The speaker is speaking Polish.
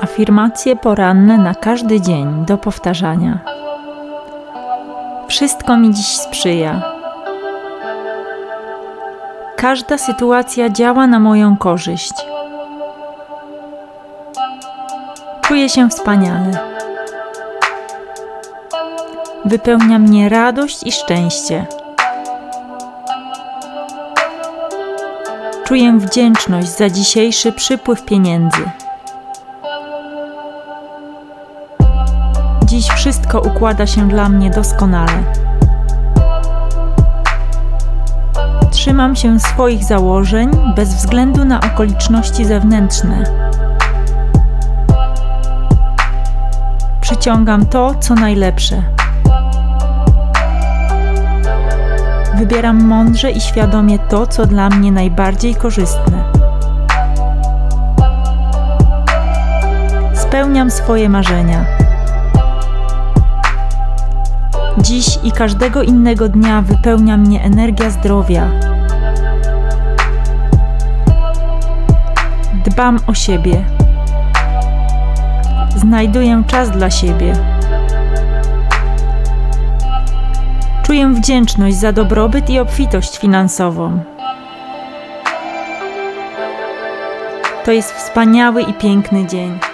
Afirmacje poranne na każdy dzień do powtarzania. Wszystko mi dziś sprzyja. Każda sytuacja działa na moją korzyść. Czuję się wspaniale. Wypełnia mnie radość i szczęście. Czuję wdzięczność za dzisiejszy przypływ pieniędzy. Dziś wszystko układa się dla mnie doskonale. Trzymam się swoich założeń bez względu na okoliczności zewnętrzne. Przyciągam to, co najlepsze. Wybieram mądrze i świadomie to, co dla mnie najbardziej korzystne. Spełniam swoje marzenia. Dziś i każdego innego dnia wypełnia mnie energia zdrowia. Dbam o siebie. Znajduję czas dla siebie. Czuję wdzięczność za dobrobyt i obfitość finansową. To jest wspaniały i piękny dzień.